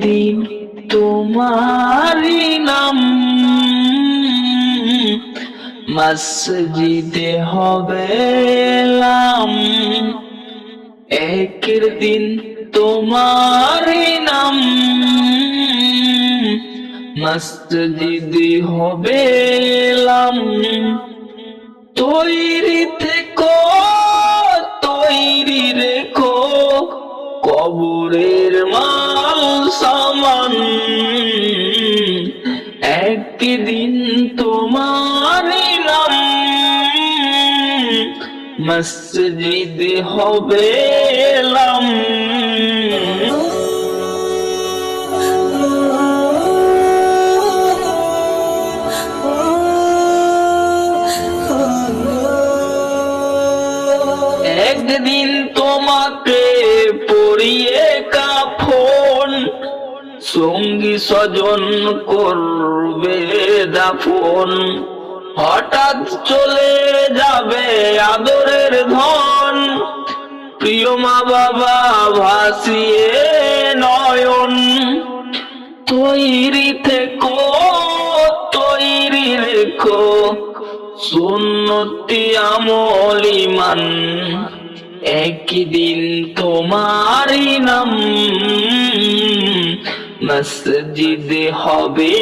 দিন তোমারি নাম মসজিদে হবেলাম একের দিন তোমারি নাম মসজিদে হবেলাম তোই কবরের মাল সামান। একদিন তোমার নাম। মসজিদ হবে এলাম। একদিন তোমাকে সঙ্গী স্বজন করবে দাফন। হঠাৎ চলে যাবে আদরের ধন। প্রিয় মা বাবা, ভাসিয়ে নয়ন। তৈরি থেকো, তৈরি রেখো। সুন্নতি আমল ইমান। একদিন তোমারই নাম। মসজিদে হবে।